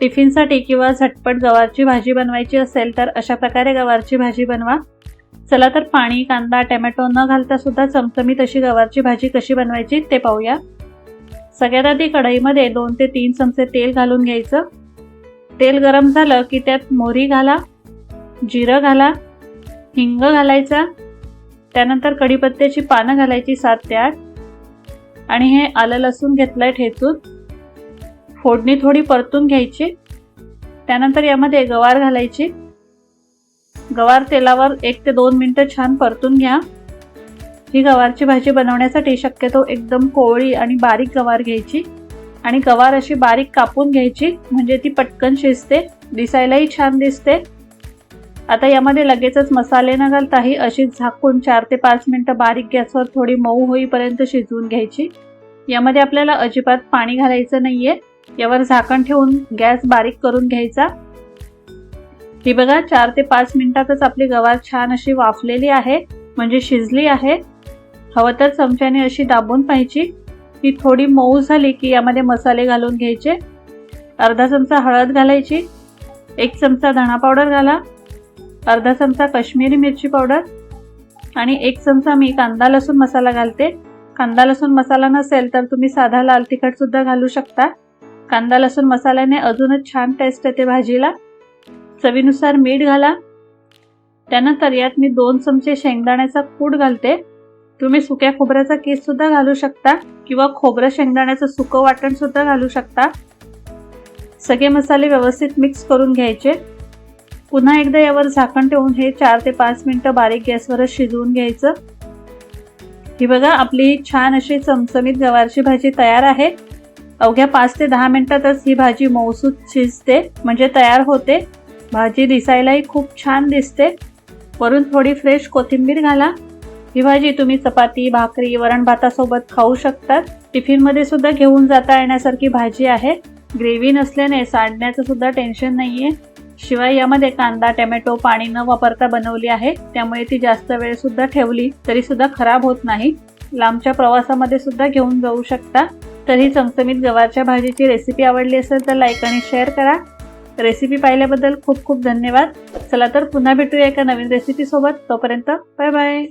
टिफिनसाठी किंवा झटपट गवारची भाजी बनवायची असेल तर अशा प्रकारे गवारची भाजी बनवा. चला तर पाणी कांदा टमॅटो न घालता सुद्धा चमचमीत अशी गवारची भाजी कशी बनवायची ते पाहूया. सगळ्यात आधी कढईमध्ये दोन ते तीन चमचे तेल घालून घ्यायचं. तेल गरम झालं की त्यात मोहरी घाला जिरं घाला हिंग घालायचा. त्यानंतर कढीपत्त्याची पानं घालायची सात ते आठ. आणि हे आलं लसूण घेतलंय ठेचून. फोडणी थोडी परतून घ्यायची. त्यानंतर यामध्ये गवार घालायची. गवार तेलावर एक ते दोन मिनटं छान परतून घ्या. ही गवारची भाजी बनवण्यासाठी शक्यतो एकदम कोवळी आणि बारीक गवार घ्यायची. आणि गवार अशी बारीक कापून घ्यायची म्हणजे ती पटकन शिजते दिसायलाही छान दिसते. आता यामध्ये लगेचच मसाले न घालता ही अशीच झाकून चार ते पाच मिनटं बारीक गॅसवर थोडी मऊ होईपर्यंत शिजवून घ्यायची. यामध्ये आपल्याला अजिबात पाणी घालायचं नाही आहे यावर झाकण ठेवून गॅस बारीक करून घ्यायचा. ही बघा चार ते पाच मिनिटातच आपली गवार छान अशी वाफलेली आहे म्हणजे शिजली आहे. हवं तर चमच्याने अशी दाबून पाहिजे ही थोडी मऊ झाली की यामध्ये मसाले घालून घ्यायचे. अर्धा चमचा हळद घालायची. एक चमचा धणा पावडर घाला. अर्धा चमचा काश्मीरी मिरची पावडर. आणि एक चमचा मी कांदा लसूण मसाला घालते. कांदा लसूण मसाला नसेल तर तुम्ही साधा लाल तिखटसुद्धा घालू शकता. कांदा लसूण मसाल्याने अजूनच छान टेस्ट येते भाजीला. चवीनुसार मीठ घाला. त्यानंतर यात मी दोन चमचे शेंगदाण्याचा कूट घालते. तुम्ही सुक्या खोबऱ्याचा केस सुद्धा घालू शकता किंवा खोबरं शेंगदाण्याचं सुकं वाटण सुद्धा घालू शकता. सगळे मसाले व्यवस्थित मिक्स करून घ्यायचे. पुन्हा एकदा यावर झाकण ठेवून हे चार ते पाच मिनटं बारीक गॅसवरच शिजवून घ्यायचं. ही बघा आपली छान अशी चमचमीत गवारची भाजी तयार आहे. अवघ्या पाच ते दहा मिनिटातच ही भाजी मौसूद शिजते म्हणजे तयार होते. भाजी दिसायलाही खूप छान दिसते. वरून थोडी फ्रेश कोथिंबीर घाला. ही भाजी तुम्ही चपाती भाकरी वरण भातासोबत खाऊ शकतात. टिफिनमध्ये सुद्धा घेऊन जाता येण्यासारखी भाजी आहे. ग्रेव्ही नसल्याने सांडण्याचं सुद्धा टेन्शन आहे शिवाय यामध्ये कांदा टोमॅटो पाणी न वापरता बनवली आहे. त्यामुळे ती जास्त वेळ सुद्धा ठेवली तरी सुद्धा खराब होत नाही. लांबच्या प्रवासामध्ये सुद्धा घेऊन जाऊ शकता. तर ही चमचमीत गवारच्या भाजीची रेसिपी आवडली असेल तर लाईक आणि शेअर करा. रेसिपी पाहिल्याबद्दल खूप खूप धन्यवाद. चला तर पुन्हा भेटूया एका नवीन रेसिपीसोबत तोपर्यंत बाय बाय